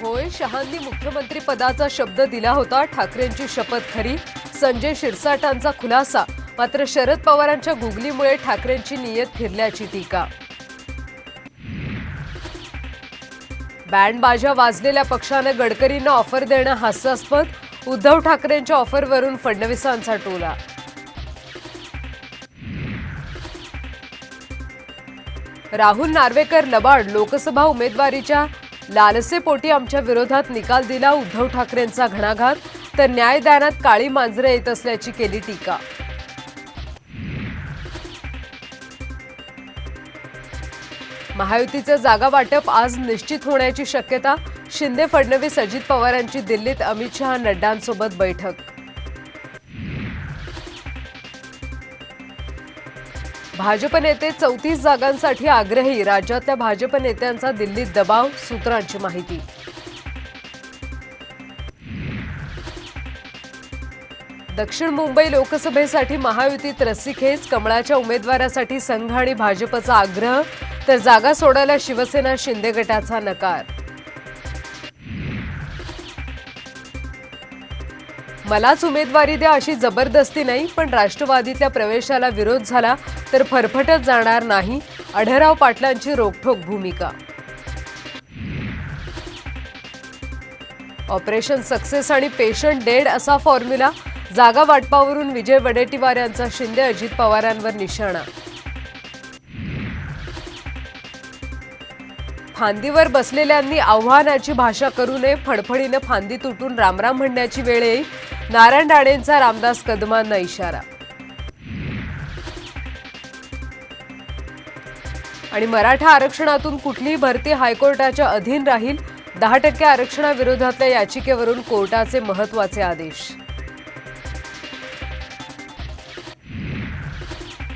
होय शहांनी मुख्यमंत्री पदाचा शब्द दिला होता ठाकरेंची शपथ खरी. संजय शिरसाटांचा खुलासा. मात्र शरद पवारांच्या गुगलीमुळे ठाकरेंची नियत फिरल्याची टीका. बँड बाजा वाजलेल्या पक्षानं गडकरींना ऑफर देणं हास्यास्पद. उद्धव ठाकरेंच्या ऑफरवरून फडणवीसांचा टोला. राहुल नार्वेकर लबाड लोकसभा उमेदवारीच्या लालसेपोटी आमच्या विरोधात निकाल दिला उद्धव ठाकरेंचा घणाघात तर न्यायदानात काळी मांजरे येत असल्याची केली टीका. महायुतीचं जागा वाटप आज निश्चित होण्याची शक्यता शिंदे फडणवीस अजित पवारांची दिल्लीत अमित शहा नड्डांसोबत बैठक. भाजप नेते चौतीस जागांसाठी आग्रही. राज्यातल्या भाजप नेत्यांचा दिल्लीत दबाव सूत्रांची माहिती. दक्षिण मुंबई लोकसभेसाठी महायुतीत रस्सीखेच कमळाच्या उमेदवारासाठी संघ आणि भाजपचा आग्रह तर जागा सोडायला शिवसेना शिंदे गटाचा नकार. मलाच उमेदवारी द्या अशी जबरदस्ती नाही पण राष्ट्रवादीतल्या प्रवेशाला विरोध झाला तर फरफटत जाणार नाही आढळराव पाटलांची रोखठोक भूमिका. ऑपरेशन सक्सेस आणि पेशंट डेड असा फॉर्म्युला जागा वाटपावरून विजय वडेट्टीवार यांचा शिंदे अजित पवारांवर निशाणा. फांदीवर बसलेल्यांनी आव्हानाची भाषा करू नये फडफडीनं फांदी तुटून रामराम म्हणण्याची वेळ येईल नारायण राणेंचा रामदास कदमांना इशारा. आणि मराठा आरक्षणातून कुठलीही भरती हायकोर्टाच्या अधीन राहील दहा टक्के आरक्षणाविरोधातल्या याचिकेवरून कोर्टाचे महत्त्वाचे आदेश.